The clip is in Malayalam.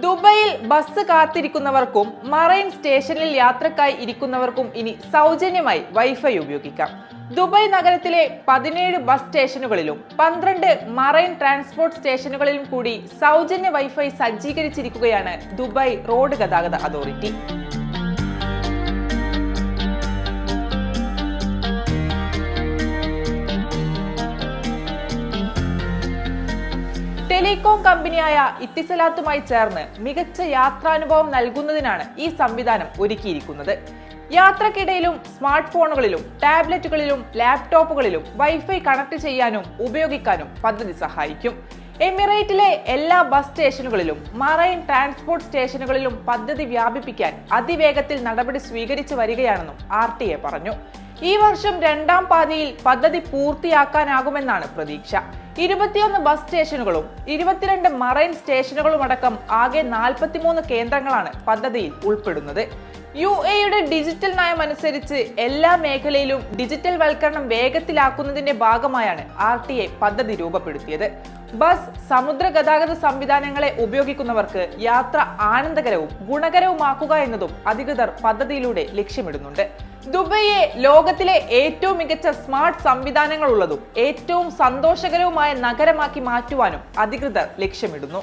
ദുബൈയിൽ ബസ് കാത്തിരിക്കുന്നവർക്കും മറൈൻ സ്റ്റേഷനിൽ യാത്രക്കായി ഇരിക്കുന്നവർക്കും ഇനി സൗജന്യമായി വൈഫൈ ഉപയോഗിക്കാം. ദുബായ് നഗരത്തിലെ പതിനേഴ് ബസ് സ്റ്റേഷനുകളിലും പന്ത്രണ്ട് മറൈൻ ട്രാൻസ്പോർട്ട് സ്റ്റേഷനുകളിലും കൂടി സൗജന്യ വൈഫൈ സജ്ജീകരിച്ചിരിക്കുകയാണ് ദുബായ് റോഡ് ഗതാഗത അതോറിറ്റി. ടെലികോം കമ്പനിയായ ഇത്തിസലാത്തുമായി ചേർന്ന് മികച്ച യാത്രാനുഭവം നൽകുന്നതിനാണ് ഈ സംവിധാനം ഒരുക്കിയിരിക്കുന്നത്. യാത്രക്കിടയിലും സ്മാർട്ട് ഫോണുകളിലും ടാബ്ലറ്റുകളിലും ലാപ്ടോപ്പുകളിലും വൈഫൈ കണക്ട് ചെയ്യാനും ഉപയോഗിക്കാനും പദ്ധതി സഹായിക്കും. എമിറേറ്റിലെ എല്ലാ ബസ് സ്റ്റേഷനുകളിലും മറൈൻ ട്രാൻസ്പോർട്ട് സ്റ്റേഷനുകളിലും പദ്ധതി വ്യാപിപ്പിക്കാൻ അതിവേഗത്തിൽ നടപടി സ്വീകരിച്ചു വരികയാണെന്നും ആർ പറഞ്ഞു. ഈ വർഷം രണ്ടാം പാതിയിൽ പദ്ധതി പൂർത്തിയാക്കാനാകുമെന്നാണ് പ്രതീക്ഷ. ഇരുപത്തിയൊന്ന് ബസ് സ്റ്റേഷനുകളും ഇരുപത്തിരണ്ട് മറൈൻ സ്റ്റേഷനുകളും അടക്കം ആകെ നാൽപ്പത്തിമൂന്ന് കേന്ദ്രങ്ങളാണ് പദ്ധതിയിൽ ഉൾപ്പെടുന്നത്. യു എയുടെ ഡിജിറ്റൽ നയം അനുസരിച്ച് എല്ലാ മേഖലയിലും ഡിജിറ്റൽ വൽക്കരണം വേഗത്തിലാക്കുന്നതിന്റെ ഭാഗമായാണ് ആർ ടി ഐ പദ്ധതി രൂപപ്പെടുത്തിയത്. ബസ് സമുദ്ര ഗതാഗത സംവിധാനങ്ങളെ ഉപയോഗിക്കുന്നവർക്ക് യാത്ര ആനന്ദകരവും ഗുണകരവുമാക്കുക എന്നതും അധികൃതർ പദ്ധതിയിലൂടെ ലക്ഷ്യമിടുന്നുണ്ട്. ദുബൈയെ ലോകത്തിലെ ഏറ്റവും മികച്ച സ്മാർട്ട് സംവിധാനങ്ങളുള്ളതും ഏറ്റവും സന്തോഷകരവുമായ നഗരമാക്കി മാറ്റുവാനും അധികൃതർ ലക്ഷ്യമിടുന്നു.